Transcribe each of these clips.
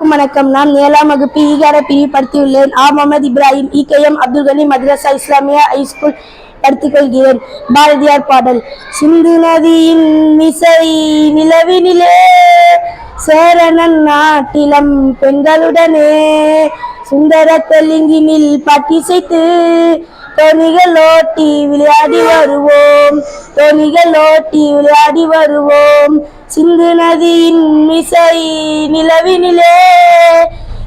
அனைவருக்கும் வணக்கம். நான் ஏழாம் வகுப்பு ஈகார பிரிவு படுத்தியுள்ளேன் ஆ முகமது இப்ராஹிம் இகேஎம் அப்துல் கனி மദ്രസ இஸ்லாமிய ஹைஸ்கூல் படுத்திக் கொள்கிறேன் பாரதியார் பாடல். சிந்து நதியின் இசை நிலவினிலே சேரணன் நாட்டிலம் பெண்களுடனே சுந்தர தெலுங்கினில் பட்டிசைத்து தொனிகள் ஓட்டி விளையாடி வருவோம். தொனிகள் ஓட்டி விளையாடி வருவோம். சிந்து நதியின் மிசை நிலவினிலே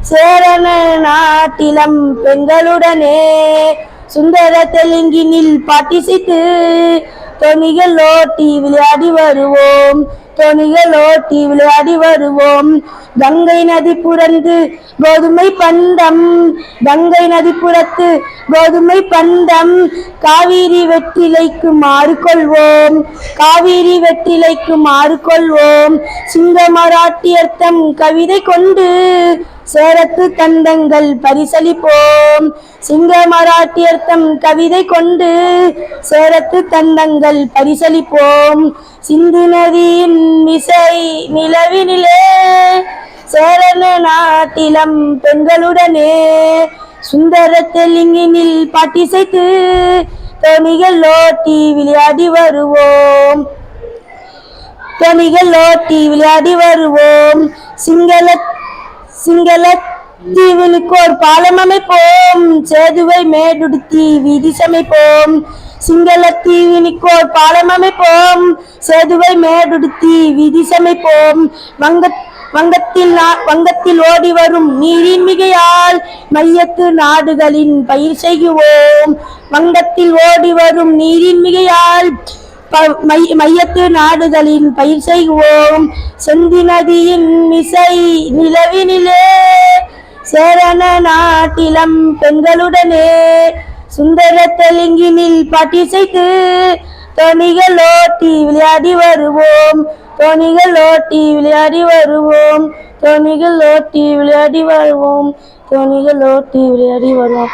சேரண நாட்டிலம் பெண்களுடனே. சுந்தர தெலுங்கினில் பாட்டிசித்து தோணிகள் ஓட்டி விளையாடி வருவோம். தோணிகள் ஓட்டி விளையாடி வருவோம். கங்கை நதி புரந்து கோதுமை பந்தம். கங்கை நதி புறத்து கோதுமை பந்தம். காவிரி வெற்றிலைக்கு மாறுகொள்வோம் காவிரி வெற்றிலைக்கு மாறுகொள்வோம் சிங்க மராட்டியர்த்தம் கவிதை கொண்டு சேரத்து தந்தங்கள் பரிசளிப்போம். சிங்க மராட்டியர்த்தம் கவிதை கொண்டு சேரத்து தந்தங்கள் பரிசளிப்போம். சிந்து நதியின் இசை நிலவினிலே சேரன நாட்டிலம் பெண்களுடனே சுந்தர தெலுங்கினில் பாட்டிசைத்து தோணிகள் ஓட்டி விளையாடி வருவோம். தோணிகள் ஓட்டி விளையாடி வருவோம். சிங்கள சிங்கள தீவுனுக்கு ஒரு பாலம் அமைப்போம். சேதுவை மேடுடுத்தி வீதி சமைப்போம். சிங்கள தீவினுக்கு ஒரு பாலம் அமைப்போம். சேதுவை மேடுடுத்தி வீதி சமைப்போம். வங்க வங்கத்தில் நா- வங்கத்தில் ஓடி வரும் நீரின் மிகையால் மையத்து நாடுகளின் பயிர் செய்குவோம் வங்கத்தில் ஓடி வரும் நீரின் மிகையால் மையத்து நாடுகளின் பயிர் செய்வோம். செந்தி நதியின் மிசை நிலவினிலே சேரண நாட்டிலம் பெண்களுடனே சுந்தர தெலுங்கினில் பாட்டிசைத்து தோணிகள் ஓட்டி விளையாடி வருவோம். தோணிகள் ஓட்டி விளையாடி வருவோம். தோணிகள் ஓட்டி விளையாடி வருவோம். தோணிகள் ஓட்டி விளையாடி வருவோம்.